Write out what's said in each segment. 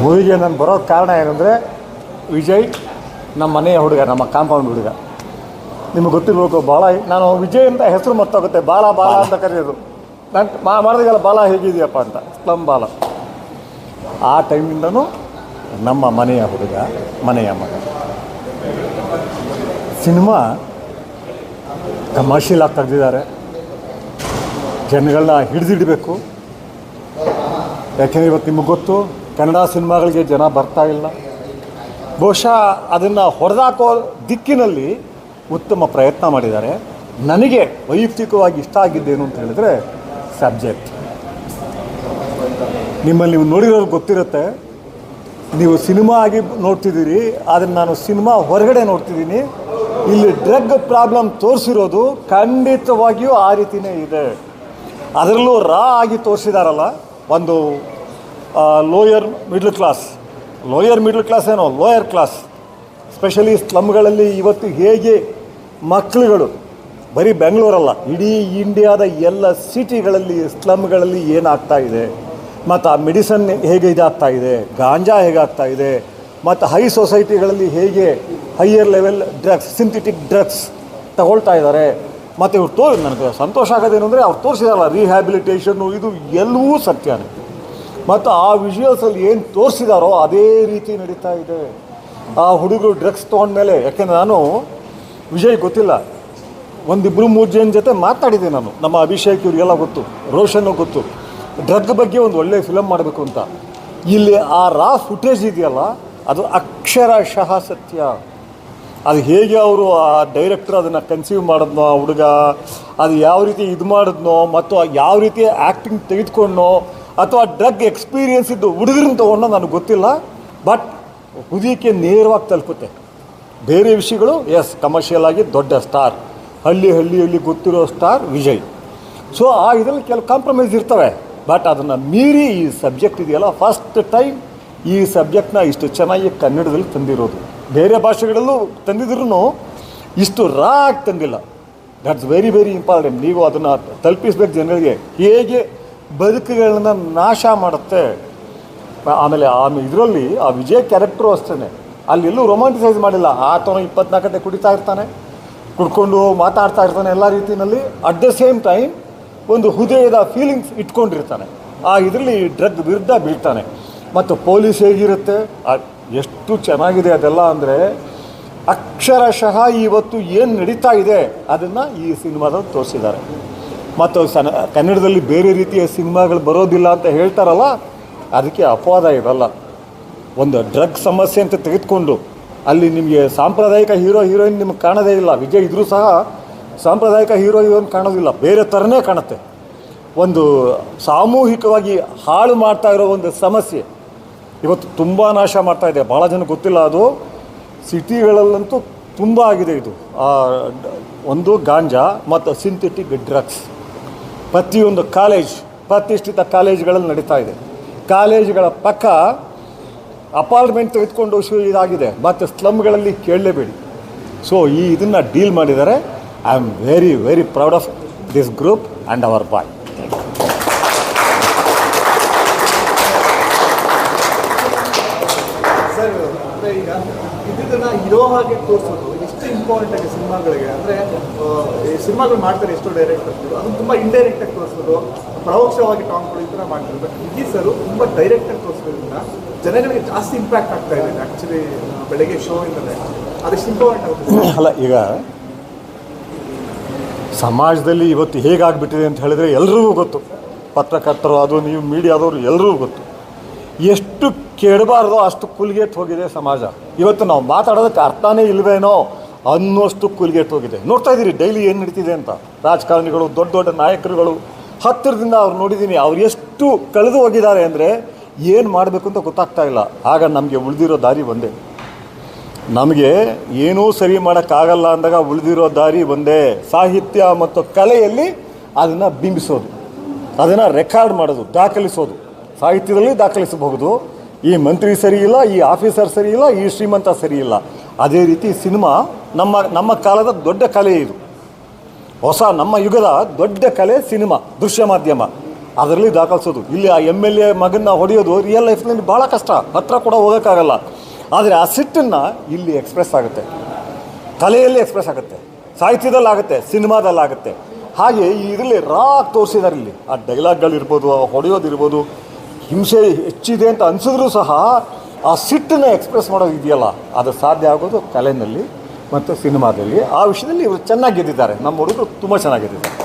ಮೂವಿಗೆ ನಾನು ಬರೋದು ಕಾರಣ ಏನಂದರೆ, ವಿಜಯ್ ನಮ್ಮ ಮನೆಯ ಹುಡುಗ, ನಮ್ಮ ಕಾಂಪೌಂಡ್ ಹುಡುಗ. ನಿಮಗೆ ಗೊತ್ತಿರಬೇಕು ಭಾಳ ನಾನು ವಿಜಯ್ ಅಂತ ಹೆಸರು ಮರ್ತೋಗುತ್ತೆ, ಬಾಲ ಬಾಲ ಅಂತ ಕರೆಯೋದು. ನಾನು ಮಾ, ಮಾಡಿದಾಗಲ್ಲ ಬಾಲ ಹೇಗಿದೆಯಪ್ಪ ಅಂತ ಸ್ಲಮ್ ಬಾಲ. ಆ ಟೈಮಿಂದನೂ ನಮ್ಮ ಮನೆಯ ಹುಡುಗ, ಮನೆಯ ಮಗ. ಸಿನಿಮಾ ಕಮರ್ಷಿಯಲ್ ಆಗಿ ತೆಗೆದಿದ್ದಾರೆ. ಜನಗಳನ್ನ ಹಿಡಿದಿಡಬೇಕು. ಯಾಕೆಂದರೆ ಇವತ್ತು ನಿಮಗೆ ಗೊತ್ತು ಕನ್ನಡ ಸಿನಿಮಾಗಳಿಗೆ ಜನ ಬರ್ತಾ ಇಲ್ಲ. ಬಹುಶಃ ಅದನ್ನು ಹೊಡೆದಾಕೋ ದಿಕ್ಕಿನಲ್ಲಿ ಉತ್ತಮ ಪ್ರಯತ್ನ ಮಾಡಿದ್ದಾರೆ. ನನಗೆ ವೈಯಕ್ತಿಕವಾಗಿ ಇಷ್ಟ ಆಗಿದ್ದೇನು ಅಂತ ಹೇಳಿದ್ರೆ ಸಬ್ಜೆಕ್ಟ್. ನಿಮ್ಮಲ್ಲಿ ನೀವು ನೋಡಿರೋರು ಗೊತ್ತಿರುತ್ತೆ. ನೀವು ಸಿನಿಮಾ ಆಗಿ ನೋಡ್ತಿದ್ದೀರಿ, ಆದರೆ ನಾನು ಸಿನಿಮಾ ಹೊರಗಡೆ ನೋಡ್ತಿದ್ದೀನಿ. ಇಲ್ಲಿ ಡ್ರಗ್ ಪ್ರಾಬ್ಲಮ್ ತೋರಿಸಿರೋದು ಖಂಡಿತವಾಗಿಯೂ ಆ ರೀತಿಯೇ ಇದೆ. ಅದರಲ್ಲೂ ರಾ ಆಗಿ ತೋರಿಸಿದಾರಲ್ಲ, ಒಂದು lower middle class lower middle class ಏನೋ ಲೋಯರ್ ಕ್ಲಾಸ್ ಸ್ಪೆಷಲಿ ಸ್ಲಮ್ಗಳಲ್ಲಿ ಇವತ್ತು ಹೇಗೆ ಮಕ್ಕಳುಗಳು, ಬರೀ ಬೆಂಗಳೂರಲ್ಲ ಇಡೀ ಇಂಡಿಯಾದ ಎಲ್ಲ ಸಿಟಿಗಳಲ್ಲಿ ಸ್ಲಮ್ಗಳಲ್ಲಿ ಏನಾಗ್ತಾ ಇದೆ? ಮತ್ತು ಆ ಮೆಡಿಸನ್ ಹೇಗೆ ಇದಾಗ್ತಾ ಇದೆ? ಗಾಂಜಾ ಹೇಗಾಗ್ತಾ ಇದೆ? ಮತ್ತು ಹೈ ಸೊಸೈಟಿಗಳಲ್ಲಿ ಹೇಗೆ higher level drugs synthetic drugs ತಗೊಳ್ತಾ ಇದ್ದಾರೆ? ಮತ್ತು ಇವ್ರು ತೋರಿ, ನನಗೆ ಸಂತೋಷ ಆಗೋದೇನು ಅಂದರೆ ಅವ್ರು ತೋರಿಸಿದಾರಲ್ಲ ರಿಹ್ಯಾಬಿಲಿಟೇಷನ್ನು ಇದು ಎಲ್ಲವೂ ಸತ್ಯನೇ. ಮತ್ತು ಆ ವಿಜುವಲ್ಸಲ್ಲಿ ಏನು ತೋರಿಸಿದಾರೋ ಅದೇ ರೀತಿ ನಡೀತಾ ಇದೆ. ಆ ಹುಡುಗರು ಡ್ರಗ್ಸ್ ತೊಗೊಂಡ್ಮೇಲೆ, ಯಾಕೆಂದ್ರೆ ನಾನು ವಿಜಯ್ ಗೊತ್ತಿಲ್ಲ. ಒಂದಿಬ್ಬರು ಮೂರು ಜನ ಜೊತೆ ಮಾತಾಡಿದೆ ನಾನು. ನಮ್ಮ ಅಭಿಷೇಕ್ ಇವರಿಗೆಲ್ಲ ಗೊತ್ತು ರೋಷನ್ನು ಗೊತ್ತು. ಡ್ರಗ್ ಬಗ್ಗೆ ಒಂದು ಒಳ್ಳೆಯ ಫಿಲಮ್ ಮಾಡಬೇಕು ಅಂತ. ಇಲ್ಲಿ ಆ ರಾ ಫುಟೇಜ್ ಇದೆಯಲ್ಲ, ಅದು ಅಕ್ಷರಶಃ ಸತ್ಯ. ಅದು ಹೇಗೆ ಅವರು ಆ ಡೈರೆಕ್ಟರ್ ಅದನ್ನು ಕನ್ಸೀವ್ ಮಾಡಿದ್ನೋ, ಆ ಹುಡುಗ, ಅದು ಯಾವ ರೀತಿ ಇದು ಮಾಡಿದ್ನೋ, ಮತ್ತು ಯಾವ ರೀತಿ ಆ್ಯಕ್ಟಿಂಗ್ ತೆಗೆದುಕೊಂಡೋ ಅಥವಾ ಡ್ರಗ್ ಎಕ್ಸ್ಪೀರಿಯನ್ಸ್ ಇದ್ದು ಹುಡುಗರನ್ನ ತೊಗೊಂಡು ನನಗೆ ಗೊತ್ತಿಲ್ಲ, ಬಟ್ ಹುದಿಕೆ ನೇರವಾಗಿ ತಲುಪುತ್ತೆ. ಬೇರೆ ವಿಷಯಗಳು ಎಸ್ ಕಮರ್ಷಿಯಲ್ ಆಗಿ ದೊಡ್ಡ ಸ್ಟಾರ್ ಹಳ್ಳಿ ಹಳ್ಳಿಯಲ್ಲಿ ಗೊತ್ತಿರೋ ಸ್ಟಾರ್ ವಿಜಯ್. ಸೊ ಆ ಇದರಲ್ಲಿ ಕೆಲವು ಕಾಂಪ್ರಮೈಸ್ ಇರ್ತವೆ ಬಟ್ ಅದನ್ನು ಮೀರಿ ಈ ಸಬ್ಜೆಕ್ಟ್ ಇದೆಯಲ್ಲ ಫಸ್ಟ್ ಟೈಮ್ ಈ ಸಬ್ಜೆಕ್ಟ್ನ ಇಷ್ಟು ಚೆನ್ನಾಗಿ ಕನ್ನಡದಲ್ಲಿ ತಂದಿರೋದು. ಬೇರೆ ಭಾಷೆಗಳಲ್ಲೂ ತಂದಿದ್ರು ಇಷ್ಟು ರಾ ಆಗಿ ತಂದಿಲ್ಲ. ದಟ್ಸ್ ವೆರಿ ವೆರಿ ಇಂಪಾರ್ಟೆಂಟ್ ನೀವು ಅದನ್ನು ತಲುಪಿಸ್ಬೇಕು ಜನರಿಗೆ. ಹೇಗೆ ಬದುಕುಗಳನ್ನ ನಾಶ ಮಾಡುತ್ತೆ. ಆಮೇಲೆ ಆಮೇಲೆ ಇದರಲ್ಲಿ ಆ ವಿಜಯ್ ಕ್ಯಾರೆಕ್ಟ್ರು ಅಷ್ಟೇ ಅಲ್ಲಿ ಎಲ್ಲೂ ರೊಮ್ಯಾಂಟಿಸೈಸ್ ಮಾಡಿಲ್ಲ. ಆತನು ಇಪ್ಪತ್ನಾಲ್ಕು ಗಂಟೆ ಕುಡಿತಾ ಇರ್ತಾನೆ. ಕುಡ್ಕೊಂಡು ಮಾತಾಡ್ತಾ ಇರ್ತಾನೆ ಎಲ್ಲ ರೀತಿಯಲ್ಲಿ. ಅಟ್ ದ ಸೇಮ್ ಟೈಮ್ ಒಂದು ಹೃದಯದ ಫೀಲಿಂಗ್ಸ್ ಇಟ್ಕೊಂಡಿರ್ತಾನೆ. ಆ ಇದರಲ್ಲಿ ಡ್ರಗ್ ವಿರುದ್ಧ ಬೀಳ್ತಾನೆ. ಮತ್ತು ಪೊಲೀಸ್ ಹೇಗಿರುತ್ತೆ? ಆ ಎಷ್ಟು ಚೆನ್ನಾಗಿದೆ ಅದೆಲ್ಲ ಅಂದರೆ, ಅಕ್ಷರಶಃ ಇವತ್ತು ಏನು ನಡೀತಾ ಇದೆ ಅದನ್ನು ಈ ಸಿನಿಮಾದಲ್ಲಿ ತೋರಿಸಿದ್ದಾರೆ. ಮತ್ತು ಸನ ಕನ್ನಡದಲ್ಲಿ ಬೇರೆ ರೀತಿಯ ಸಿನಿಮಾಗಳು ಬರೋದಿಲ್ಲ ಅಂತ ಹೇಳ್ತಾರಲ್ಲ, ಅದಕ್ಕೆ ಅಪವಾದ ಇದಲ್ಲ. ಒಂದು ಡ್ರಗ್ ಸಮಸ್ಯೆ ಅಂತ ತೆಗೆದುಕೊಂಡು ಅಲ್ಲಿ ನಿಮಗೆ ಸಾಂಪ್ರದಾಯಿಕ ಹೀರೋ, ಹೀರೋಯಿನ್ ನಿಮ್ಗೆ ಕಾಣೋದೇ ಇಲ್ಲ. ವಿಜಯ್ ಇದ್ರೂ ಸಹ ಸಾಂಪ್ರದಾಯಿಕ ಹೀರೋ, ಹೀರೋಯಿನ್ ಕಾಣೋದಿಲ್ಲ. ಬೇರೆ ಥರನೇ ಕಾಣುತ್ತೆ. ಒಂದು ಸಾಮೂಹಿಕವಾಗಿ ಹಾಳು ಮಾಡ್ತಾ ಇರೋ ಒಂದು ಸಮಸ್ಯೆ ಇವತ್ತು ತುಂಬ ನಾಶ ಮಾಡ್ತಾ ಇದೆ. ಭಾಳ ಜನ ಗೊತ್ತಿಲ್ಲ ಅದು. ಸಿಟಿಗಳಲ್ಲಂತೂ ತುಂಬ ಆಗಿದೆ ಇದು. ಒಂದು ಗಾಂಜಾ ಮತ್ತು ಸಿಂಥೆಟಿಕ್ ಡ್ರಗ್ಸ್. ಪ್ರತಿಯೊಂದು ಕಾಲೇಜ್, ಪ್ರತಿಷ್ಠಿತ ಕಾಲೇಜ್ಗಳಲ್ಲಿ ನಡೀತಾ ಇದೆ. ಕಾಲೇಜುಗಳ ಪಕ್ಕ ಅಪಾರ್ಟ್ಮೆಂಟ್ ತೆಗೆದುಕೊಂಡು ಇದಾಗಿದೆ. ಮತ್ತು ಸ್ಲಮ್ಗಳಲ್ಲಿ ಕೇಳಲೇಬೇಡಿ. ಸೊ ಈ ಇದನ್ನು ಡೀಲ್ ಮಾಡಿದ್ದಾರೆ. I am very very proud of this group and our boy ಇರೋ ಹಾಗೆ ತೋರಿಸೋದು. ಇಂಪಾರ್ಟೆಂಟ್ ಆಗಿ ಸಿನಿಮಾಗಳಿಗೆ, ಅಂದರೆ ಈ ಸಿನಿಮಾಗಳು ಮಾಡ್ತಾರೆ ಎಷ್ಟೋ ಡೈರೆಕ್ಟರ್ಗಳು ಅದು ತುಂಬ ಇಂಡೈರೆಕ್ಟ್ ಆಗಿ ತೋರಿಸೋದು, ಪರೋಕ್ಷವಾಗಿ ಟಾಂಗ್ಗಳು ಈ ಥರ ಮಾಡ್ತಾರೆ. ಬಟ್ ವಿಜಿ ಸರು ತುಂಬ ಡೈರೆಕ್ಟ್ ಆಗಿ ತೋರಿಸೋದ್ರಿಂದ ಜನಗಳಿಗೆ ಜಾಸ್ತಿ ಇಂಪ್ಯಾಕ್ಟ್ ಆಗ್ತಾ ಇದೆ. ಆ್ಯಕ್ಚುಲಿ ಬೆಳಗ್ಗೆ ಶೋ ಇಂದಲೇ. ಅದಷ್ಟು ಇಂಪಾರ್ಟೆಂಟ್ ಆಗುತ್ತೆ ಅಲ್ಲ, ಈಗ ಸಮಾಜದಲ್ಲಿ ಇವತ್ತು ಹೇಗಾಗ್ಬಿಟ್ಟಿದೆ ಅಂತ ಹೇಳಿದರೆ ಎಲ್ರಿಗೂ ಗೊತ್ತು. ಪತ್ರಕರ್ತರು ಅದು ನೀವು ಮೀಡಿಯಾದವರು ಎಲ್ರಿಗೂ ಗೊತ್ತು. ಎಷ್ಟು ಕೆಡಬಾರ್ದೋ ಅಷ್ಟು ಕುಲ್ಗೆತ್ ಹೋಗಿದೆ ಸಮಾಜ. ಇವತ್ತು ನಾವು ಮಾತಾಡೋದಕ್ಕೆ ಅರ್ಥನೇ ಇಲ್ವೇನೋ ಅನ್ನೋಷ್ಟು ಕುಲ್ಗೆಟ್ ಹೋಗಿದೆ ನೋಡ್ತಾ ಇದ್ದೀರಿ ಡೈಲಿ ಏನು ನಡೀತಿದೆ ಅಂತ. ರಾಜಕಾರಣಿಗಳು, ದೊಡ್ಡ ದೊಡ್ಡ ನಾಯಕರುಗಳು, ಹತ್ತಿರದಿಂದ ಅವ್ರು ನೋಡಿದ್ದೀನಿ, ಅವ್ರು ಎಷ್ಟು ಕಳೆದು ಹೋಗಿದ್ದಾರೆ ಅಂದರೆ ಏನು ಮಾಡಬೇಕು ಅಂತ ಗೊತ್ತಾಗ್ತಾ ಇಲ್ಲ. ಆಗ ನಮಗೆ ಉಳಿದಿರೋ ದಾರಿ ಒಂದೇ. ನಮಗೆ ಏನೂ ಸರಿ ಮಾಡೋಕ್ಕಾಗಲ್ಲ ಅಂದಾಗ ಉಳಿದಿರೋ ದಾರಿ ಒಂದೇ. ಸಾಹಿತ್ಯ ಮತ್ತು ಕಲೆಯಲ್ಲಿ ಅದನ್ನು ಬಿಂಬಿಸೋದು. ಅದನ್ನು ರೆಕಾರ್ಡ್ ಮಾಡೋದು, ದಾಖಲಿಸೋದು. ಸಾಹಿತ್ಯದಲ್ಲಿ ದಾಖಲಿಸಬಹುದು. ಈ ಮಂತ್ರಿ ಸರಿ ಇಲ್ಲ, ಈ ಆಫೀಸರ್ ಸರಿ ಇಲ್ಲ, ಈ ಶ್ರೀಮಂತ ಸರಿ ಇಲ್ಲ. ಅದೇ ರೀತಿ ಸಿನಿಮಾ ನಮ್ಮ ನಮ್ಮ ಕಾಲದ ದೊಡ್ಡ ಕಲೆ ಇದು. ಹೊಸ ನಮ್ಮ ಯುಗದ ದೊಡ್ಡ ಕಲೆ ಸಿನಿಮಾ, ದೃಶ್ಯ ಮಾಧ್ಯಮ. ಅದರಲ್ಲಿ ದಾಖಲಿಸೋದು. ಇಲ್ಲಿ ಆ ಎಂ ಎಲ್ ಎ ಮಗನ್ನ ಹೊಡೆಯೋದು ರಿಯಲ್ ಲೈಫ್ನಲ್ಲಿ ಭಾಳ ಕಷ್ಟ. ಹತ್ರ ಕೂಡ ಹೋಗೋಕ್ಕಾಗಲ್ಲ. ಆದರೆ ಆ ಸಿಟ್ಟನ್ನು ಇಲ್ಲಿ ಎಕ್ಸ್ಪ್ರೆಸ್ ಆಗುತ್ತೆ. ಕಲೆಯಲ್ಲಿ ಎಕ್ಸ್ಪ್ರೆಸ್ ಆಗುತ್ತೆ. ಸಾಹಿತ್ಯದಲ್ಲಾಗುತ್ತೆ, ಸಿನಿಮಾದಲ್ಲಾಗುತ್ತೆ. ಹಾಗೆ ಇದರಲ್ಲಿ ರಾ ತೋರಿಸಿದ್ದಾರೆ ಇಲ್ಲಿ ಆ ಡೈಲಾಗ್ಗಳಿರ್ಬೋದು ಆ ಹೊಡೆಯೋದಿರ್ಬೋದು, ಹಿಂಸೆ ಹೆಚ್ಚಿದೆ ಅಂತ ಅನಿಸಿದ್ರೂ ಸಹ ಆ ಸಿಟ್ಟನ್ನು ಎಕ್ಸ್ಪ್ರೆಸ್ ಮಾಡೋದು ಇದೆಯಲ್ಲ ಅದು ಸಾಧ್ಯ ಆಗೋದು ಕಲೆಯಲ್ಲಿ ಮತ್ತು ಸಿನಿಮಾದಲ್ಲಿ ಆ ವಿಷಯದಲ್ಲಿ ಇವರು ಚೆನ್ನಾಗಿ ಗೆದ್ದಿದ್ದಾರೆ. ನಮ್ಮ ಹುಡುಗರು ತುಂಬ ಚೆನ್ನಾಗಿ ಗೆದ್ದಿದ್ದಾರೆ.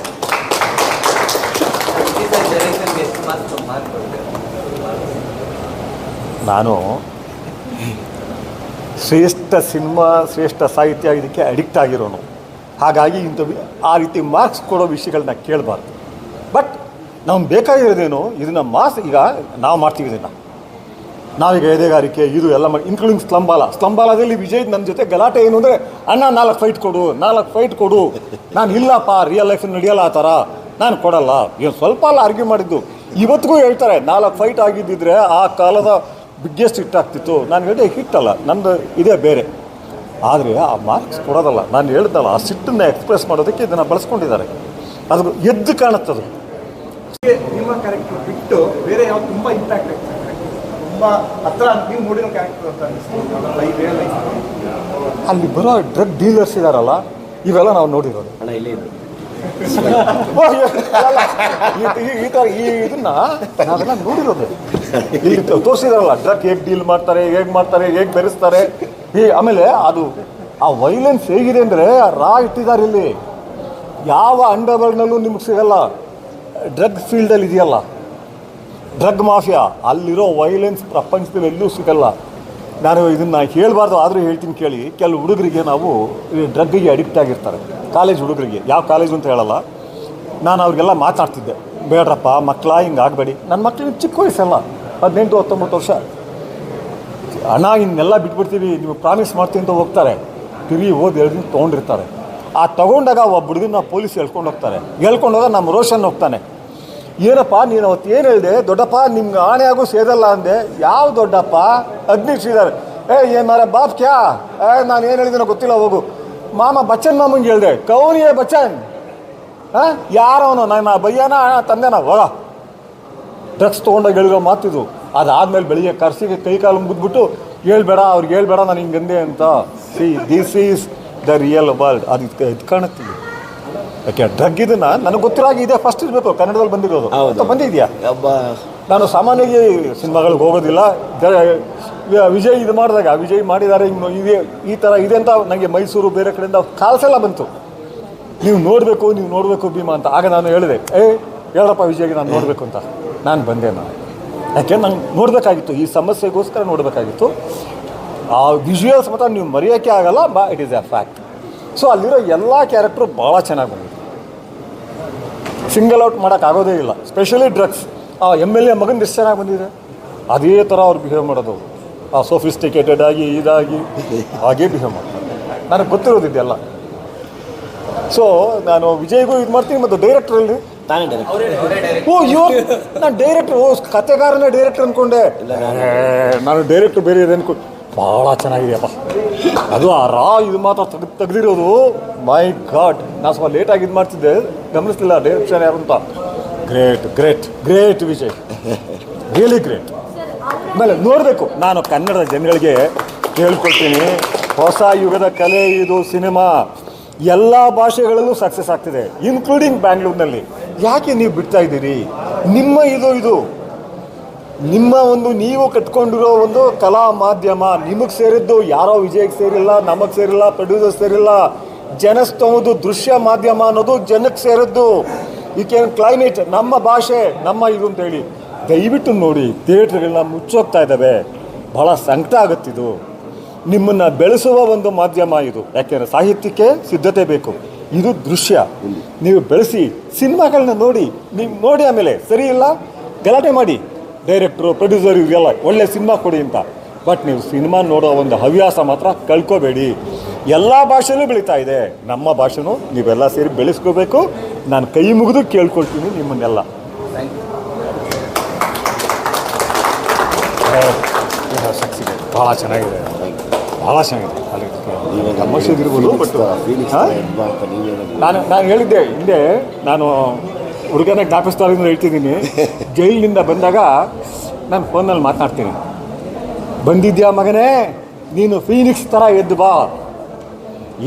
ನಾನು ಶ್ರೇಷ್ಠ ಸಿನಿಮಾ, ಶ್ರೇಷ್ಠ ಸಾಹಿತ್ಯ ಇದಕ್ಕೆ ಅಡಿಕ್ಟ್ ಆಗಿರೋನು. ಹಾಗಾಗಿ ಇಂಥ ಆ ರೀತಿ ಮಾರ್ಕ್ಸ್ ಕೊಡೋ ವಿಷಯಗಳನ್ನ ಕೇಳಬಾರ್ದು. ಬಟ್ ನಮ್ಗೆ ಬೇಕಾಗಿರೋದೇನು, ಇದನ್ನು ಮಾಸ್ ಈಗ ನಾವು ಮಾಡ್ತೀವಿ ಇದನ್ನು ನಾವೀಗ ಎದೆಗಾರಿಕೆ, ಇದು ಎಲ್ಲ ಮಾಡಿ ಇನ್ಕ್ಲೂಡಿಂಗ್ ಸ್ಲಂಬಾಲ ಸ್ಲಂಬಾಲದಲ್ಲಿ ವಿಜಯ್ ನನ್ನ ಜೊತೆ ಗಲಾಟೆ ಏನು ಅಂದರೆ, ಅಣ್ಣ, ನಾಲ್ಕು ಫೈಟ್ ಕೊಡು, ನಾಲ್ಕು ಫೈಟ್ ಕೊಡು. ನಾನು ಇಲ್ಲಪ್ಪ ರಿಯಲ್ ಲೈಫ್ ನಡೆಯಲ್ಲ ಆ ಥರ. ನಾನು ಕೊಡಲ್ಲ. ಏನು ಸ್ವಲ್ಪ ಅಲ್ಲ ಆರ್ಗ್ಯೂ ಮಾಡಿದ್ದು. ಇವತ್ತಿಗೂ ಹೇಳ್ತಾರೆ, ನಾಲ್ಕು ಫೈಟ್ ಆಗಿದ್ದಿದ್ರೆ ಆ ಕಾಲದ ಬಿಗ್ಗೆಸ್ಟ್ ಹಿಟ್ ಆಗ್ತಿತ್ತು. ನಾನು ಹೇಳಿದೆ ಹಿಟ್ ಅಲ್ಲ, ನಂದು ಇದೇ ಬೇರೆ. ಆದರೆ ಆ ಮಾರ್ಕ್ಸ್ ಕೊಡೋದಲ್ಲ. ನಾನು ಹೇಳ್ದಲ್ಲ, ಆ ಸಿಟ್ಟನ್ನು ಎಕ್ಸ್ಪ್ರೆಸ್ ಮಾಡೋದಕ್ಕೆ ಇದನ್ನು ಬಳಸ್ಕೊಂಡಿದ್ದಾರೆ. ಅದು ಎದ್ದು ಕಾಣುತ್ತದು. ನಿಮ್ಮ ಕ್ಯಾರೆಕ್ಟರ್ ಬಿಟ್ಟು ಬೇರೆ ಯಾವ ತುಂಬ ಇಂಪ್ಯಾಕ್ಟ್ ತುಂಬಾ ಹತ್ರ ನೀವು ನೋಡಿರೋ ಕ್ಯಾರೆಕ್ಟರ್ ಅಂತ ಅನಿಸ್ತು ಲೈಫ್ ಲೈಫ್ ಅಲ್ಲಿ. ಬರೋ ಡ್ರಗ್ ಡೀಲರ್ಸ್ ಇದಾರಲ್ಲ ಇವೆಲ್ಲ ನಾವು ನೋಡಿರೋದು. ಅಣ್ಣ ಇಲ್ಲೇ ಇದೆ ಈ- ಅಲ್ಲ, ಈ- ಈ- ಈ ಥರ ಈ ಇದನ್ನ ನಾವೆಲ್ಲ ನೋಡಿರೋದು. ಇಲ್ಲಿ ತೋರಿಸಿದಾರಲ್ಲ ಡ್ರಗ್ ಹೇಗೆ ಡೀಲ್ ಮಾಡ್ತಾರೆ ಹೇಗೆ ಮಾಡ್ತಾರೆ ಹೇಗೆ ಬೆರೆಸ್ತಾರೆ. ಈ ಆಮೇಲೆ ಅದು ಆ ವೈಲೆನ್ಸ್ ಹೇಗಿದೆ ಅಂದರೆ ರಾ ಇಟ್ಟಿದ್ದಾರೆ ಇಲ್ಲಿ. ಯಾವ ಅಂಡರ್ವರ್ಲ್ಡ್ನಲ್ಲೂ ನಿಮ್ಗೆ ಸಿಗಲ್ಲ. ಡ್ರಗ್ ಫೀಲ್ಡಲ್ಲಿ ಇದೆಯಲ್ಲ. Drug mafia. ಅಲ್ಲಿರೋ ವೈಲೆನ್ಸ್ ಪ್ರಪಂಚದಲ್ಲಿ ಎಲ್ಲೂ ಸಿಗಲ್ಲ. ನಾನು ಇದನ್ನು ಹೇಳಬಾರ್ದು, ಆದರೂ ಹೇಳ್ತೀನಿ ಕೇಳಿ. ಕೆಲವು ಹುಡುಗರಿಗೆ ನಾವು ಡ್ರಗ್ಗಿಗೆ ಅಡಿಕ್ಟ್ ಆಗಿರ್ತಾರೆ. ಕಾಲೇಜ್ ಹುಡುಗರಿಗೆ. ಯಾವ ಕಾಲೇಜು ಅಂತ ಹೇಳಲ್ಲ. ನಾನು ಅವ್ರಿಗೆಲ್ಲ ಮಾತಾಡ್ತಿದ್ದೆ. ಬೇಡ್ರಪ್ಪ ಮಕ್ಕಳ ಹಿಂಗೆ ಆಗಬೇಡಿ. ನನ್ನ ಮಕ್ಕಳಿಗೆ ಚಿಕ್ಕ ವಯಸ್ಸಲ್ಲ, ಹದಿನೆಂಟು, ಹತ್ತೊಂಬತ್ತು ವರ್ಷ. ಹಣ ಇನ್ನೆಲ್ಲ ಬಿಟ್ಬಿಡ್ತೀವಿ. ನೀವು ಪ್ರಾಮಿಸ್ ಮಾಡ್ತೀವಿ ಅಂತ ಹೋಗ್ತಾರೆ. ತಿರುಗಿ ಓದಿ ಎರಡು ದಿನ ತೊಗೊಂಡಿರ್ತಾರೆ. ಆ ತಗೊಂಡಾಗ ಒಬ್ಬ ಹುಡುಗನ ಪೊಲೀಸ್ ಎಳ್ಕೊಂಡು ಹೋಗ್ತಾರೆ. ಎಳ್ಕೊಂಡೋಗ ನಮ್ಮ ರೋಷನ್ ಹೋಗ್ತಾನೆ. ಏನಪ್ಪ, ನೀನು ಅವತ್ತು ಏನು ಹೇಳಿದೆ? ದೊಡ್ಡಪ್ಪ, ನಿಮ್ಗೆ ಆಣೆ ಆಗೋ ಸೇದಲ್ಲ ಅಂದೆ. ಯಾವ ದೊಡ್ಡಪ್ಪ? ಅಗ್ನಿ ಶ್ರೀಧರ್. ಏ ಏನು ಮಾರ ಬಾಪ್ ಕ್ಯಾ? ಏ, ನಾನು ಏನು ಹೇಳಿದ್ದೀನೋ ಗೊತ್ತಿಲ್ಲ, ಹೋಗು. ಮಾಮ ಬಚ್ಚನ್ ಮಾಮಂಗೆ ಹೇಳಿದೆ ಕೌನಿಯೇ ಬಚ್ಚನ್? ಹಾಂ ಯಾರವನು? ನನ್ನ ಬಯ್ಯನ ತಂದೆನ? ಹೋಗ ಡ್ರಗ್ಸ್ ತೊಗೊಂಡಾಗ ಹೇಳಿರೋ ಮಾತಿದು. ಅದಾದ್ಮೇಲೆ ಬೆಳಿಗ್ಗೆ ಕರ್ಸಿಗೆ ಕೈ ಕಾಲು ಮುಗಿದ್ಬಿಟ್ಟು, ಹೇಳ್ಬೇಡ, ಅವ್ರಿಗೆ ಹೇಳ್ಬೇಡ, ನಾನು ಹಿಂಗಂದೆ ಅಂತ. See this is the real world ಅದು ಇದು ಇದು ಯಾಕೆ ಡ್ರಗ್ ಇದನ್ನ ನನಗೆ ಗೊತ್ತಿರಾಗಿ ಇದೆ. ಫಸ್ಟ್ ಇರಬೇಕು ಕನ್ನಡದಲ್ಲಿ ಬಂದಿರೋದು. ಹೌದು. ಬಂದಿದೆಯಾ? ನಾನು ಸಾಮಾನ್ಯವಾಗಿ ಸಿನಿಮಾಗಳಿಗೆ ಹೋಗೋದಿಲ್ಲ. ವಿಜಯ್ ಇದು ಮಾಡಿದಾಗ ವಿಜಯ್ ಮಾಡಿದ್ದಾರೆ ಇನ್ನು ಇದೆ ಈ ಥರ ಇದೆ ಅಂತ ನನಗೆ ಮೈಸೂರು ಬೇರೆ ಕಡೆಯಿಂದ ಕಾಲ್ಸ್ ಎಲ್ಲ ಬಂತು. ನೀವು ನೋಡಬೇಕು ನೀವು ನೋಡಬೇಕು ಭೀಮಾ ಅಂತ. ಆಗ ನಾನು ಹೇಳಿದೆ ಏ ಹೇಳಪ್ಪ ವಿಜಯ್ಗೆ ನಾನು ನೋಡಬೇಕು ಅಂತ. ನಾನು ಬಂದೆ ನಾನು. ಯಾಕೆ? ನಂಗೆ ನೋಡಬೇಕಾಗಿತ್ತು. ಈ ಸಮಸ್ಯೆಗೋಸ್ಕರ ನೋಡಬೇಕಾಗಿತ್ತು. ಆ ವಿಜುವಲ್ಸ್ ಮಾತ್ರ ನೀವು ಮರೆಯೋಕ್ಕೆ ಆಗಲ್ಲ ಬಾ it is a fact so ಅಲ್ಲಿರೋ ಎಲ್ಲ ಕ್ಯಾರೆಕ್ಟ್ರು ಭಾಳ ಚೆನ್ನಾಗಿ ಬಂದಿದೆ. ಸಿಂಗಲ್ ಔಟ್ ಮಾಡೋಕ್ಕಾಗೋದೇ ಇಲ್ಲ. ಸ್ಪೆಷಲಿ ಡ್ರಗ್ಸ್ ಆ ಎಂ ಎಲ್ ಎ ಮಗನ ಎಷ್ಟು ಚೆನ್ನಾಗಿ ಬಂದಿದೆ. ಅದೇ ಥರ ಅವ್ರು ಬಿಹೇವ್ ಮಾಡೋದು. ಆ ಸೋಫಿಸ್ಟಿಕೇಟೆಡ್ ಆಗಿ ಇದಾಗಿ ಹಾಗೇ ಬಿಹೇವ್ ಮಾಡ್ತಾರೆ. ನನಗೆ ಗೊತ್ತಿರೋದಿದೆಯಲ್ಲ ಸೊ ನಾನು ವಿಜಯ್ಗೂ ಇದು ಮಾಡ್ತೀನಿ ಮತ್ತು ಡೈರೆಕ್ಟ್ರಲ್ಲಿ ಅಲ್ಲಿ. ಡೈರೆಕ್ಟ್ ಓ ಇವ್ರು ನಾನು ಡೈರೆಕ್ಟರ್ ಓ ಕತೆಗಾರನೇ ಡೈರೆಕ್ಟ್ರ್ ಅಂದ್ಕೊಂಡೆ ನಾನು ಡೈರೆಕ್ಟರ್ ಬೇರೆ ಇದೆ ಅನ್ಕೊಂಡು ಭಾಳ ಚೆನ್ನಾಗಿದೆಯಪ್ಪ. ಅದು ಆ ರಾ ಇದು ಮಾತ್ರ ತೆಗ್ದು ತೆಗ್ದಿರೋದು. ಮೈ ಗಾಡ್ ನಾನು ಸ್ವಲ್ಪ ಲೇಟಾಗಿ ಇದು ಮಾಡ್ತಿದ್ದೆ. ಗಮನಿಸ್ಲಿಲ್ಲ, ಡೈರೆಕ್ಷನ್ ಯಾರು ಅಂತ? Great great great Vijay. Really great ಆಮೇಲೆ ನೋಡಬೇಕು, ನಾನು ಕನ್ನಡದ ಜನಗಳಿಗೆ ಕೇಳ್ಕೊಳ್ತೀನಿ ಹೊಸ ಯುಗದ ಕಲೆ ಇದು ಸಿನಿಮಾ. ಎಲ್ಲ ಭಾಷೆಗಳಲ್ಲೂ ಸಕ್ಸಸ್ ಆಗ್ತಿದೆ ಇನ್ಕ್ಲೂಡಿಂಗ್ ಬ್ಯಾಂಗ್ಳೂರ್ನಲ್ಲಿ ಯಾಕೆ ನೀವು ಬಿಡ್ತಾ ಇದ್ದೀರಿ? ನಿಮ್ಮ ಇದು ಇದು. ನಿಮ್ಮ ಒಂದು ನೀವು ಕಟ್ಕೊಂಡಿರೋ ಒಂದು ಕಲಾ ಮಾಧ್ಯಮ, ನಿಮಗೆ ಸೇರಿದ್ದು ಯಾರೋ ವಿಜಯಕ್ಕೆ ಸೇರಿಲ್ಲ, ನಮಗೆ ಸೇರಿಲ್ಲ ಪ್ರೊಡ್ಯೂಸರ್ ಸೇರಿಲ್ಲ. ಜನಸ್ತೋದು ದೃಶ್ಯ ಮಾಧ್ಯಮ ಅನ್ನೋದು ಜನಕ್ಕೆ ಸೇರಿದ್ದು ಈ ಕ್ಲೈಮೇಟ್ ನಮ್ಮ ಭಾಷೆ, ನಮ್ಮ ಇದು ಅಂತ ಹೇಳಿ ದಯವಿಟ್ಟು ನೋಡಿ ಥಿಯೇಟ್ರ್ಗಳನ್ನ ಮುಚ್ಚೋಗ್ತಾ ಇದ್ದಾವೆ. ಬಹಳ ಸಂಕಟ ಆಗುತ್ತಿದು ನಿಮ್ಮನ್ನು ಬೆಳೆಸುವ ಒಂದು ಮಾಧ್ಯಮ ಇದು. ಯಾಕೆಂದರೆ ಸಾಹಿತ್ಯಕ್ಕೆ ಸಿದ್ಧತೆ ಬೇಕು. ಇದು ದೃಶ್ಯ. ನೀವು ಬೆಳೆಸಿ ಸಿನಿಮಾಗಳನ್ನ ನೋಡಿ, ನೀವು ನೋಡಿ ಆಮೇಲೆ ಸರಿ ಇಲ್ಲ, ಗಲಾಟೆ ಮಾಡಿ. ಡೈರೆಕ್ಟ್ರು, ಪ್ರೊಡ್ಯೂಸರ್ ಇವೆಲ್ಲ ಒಳ್ಳೆ ಸಿನಿಮಾ ಕೊಡಿ ಅಂತ. ಬಟ್ ನೀವು ಸಿನಿಮಾ ನೋಡೋ ಒಂದು ಹವ್ಯಾಸ ಮಾತ್ರ ಕಳ್ಕೋಬೇಡಿ. ಎಲ್ಲ ಭಾಷೆನೂ ಬೆಳೀತಾ ಇದೆ. ನಮ್ಮ ಭಾಷೆನೂ ನೀವೆಲ್ಲ ಸೇರಿ ಬೆಳೆಸ್ಕೋಬೇಕು. ನಾನು ಕೈ ಮುಗಿದು ಕೇಳ್ಕೊಳ್ತೀನಿ ನಿಮ್ಮನ್ನೆಲ್ಲ. ಭಾಳ ಚೆನ್ನಾಗಿದೆ. ಭಾಳ ಚೆನ್ನಾಗಿದೆ. ಅಲ್ಲಿ ಬಟ್ ನಾನು ನಾನು ಹೇಳಿದ್ದೆ ಹಿಂದೆ ನಾನು ಹುಡುಗನ ಜ್ಞಾಪಿಸ್ತಾ ಹೇಳ್ತಿದ್ದೀನಿ. ಜೈಲಿನಿಂದ ಬಂದಾಗ ನಾನು ಫೋನಲ್ಲಿ ಮಾತನಾಡ್ತೀನಿ. ಬಂದಿದ್ಯಾ ಮಗನೇ? ನೀನು ಫೀನಿಕ್ಸ್ ಥರ ಎದ್ದು ಬಾ.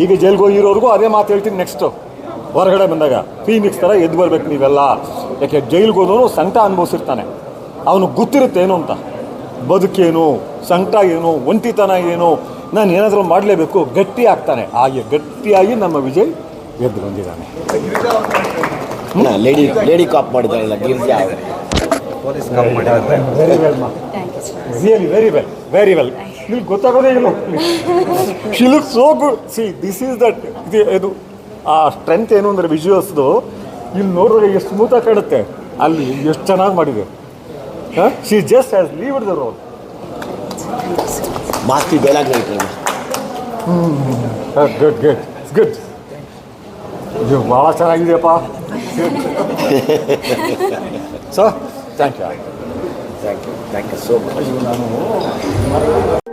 ಈಗ ಜೈಲ್ಗೆ ಹೋಗಿರೋರ್ಗೂ ಅದೇ ಮಾತು ಹೇಳ್ತೀನಿ ನೆಕ್ಸ್ಟು ಹೊರಗಡೆ ಬಂದಾಗ ಫೀನಿಕ್ಸ್ ಥರ ಎದ್ದು ಬರ್ಬೇಕು ನೀವೆಲ್ಲ. ಯಾಕೆ ಜೈಲ್ಗೆ ಹೋದವನು ಸಂಕಟ ಅನುಭವಿಸಿರ್ತಾನೆ. ಅವನು ಗೊತ್ತಿರುತ್ತೆ ಏನು ಅಂತ. ಬದುಕೇನು ಸಂಕಟ ಏನು ಒಂಟಿತನ ಏನು ನಾನು ಏನಾದರೂ ಮಾಡಲೇಬೇಕು ಗಟ್ಟಿ ಆಗ್ತಾನೆ. ಹಾಗೆ ಗಟ್ಟಿಯಾಗಿ ನಮ್ಮ ವಿಜಯ್ ಎದ್ದು ಬಂದಿದ್ದಾನೆ. ನಾ lady lady cop ಮಾಡಿದ್ದಾರಲ್ಲ Girja very well very well very well ನಿಮ್ಗೆ ಗೊತ್ತಾಗೋದೇ ಇಲ್ಲ. She look so good see this is that ಇದು ಇದು ಆ ಸ್ಟ್ರೆಂತ್ ಏನು ಅಂದರೆ ವಿಜುವಲ್ಸ್ದು ಇಲ್ಲಿ ನೋಡಿದ್ರೆ ಎಷ್ಟು ಸ್ಮೂತಾಗಿ ಕಾಣುತ್ತೆ. ಅಲ್ಲಿ ಎಷ್ಟು ಚೆನ್ನಾಗಿ ಮಾಡಿದೆ. She just has leave the role Masti dialogue good good good ಇದು ಭಾಳ ಚೆನ್ನಾಗಿದೆಯಪ್ಪ. Sir thank you thank you thank you so much ನಾನು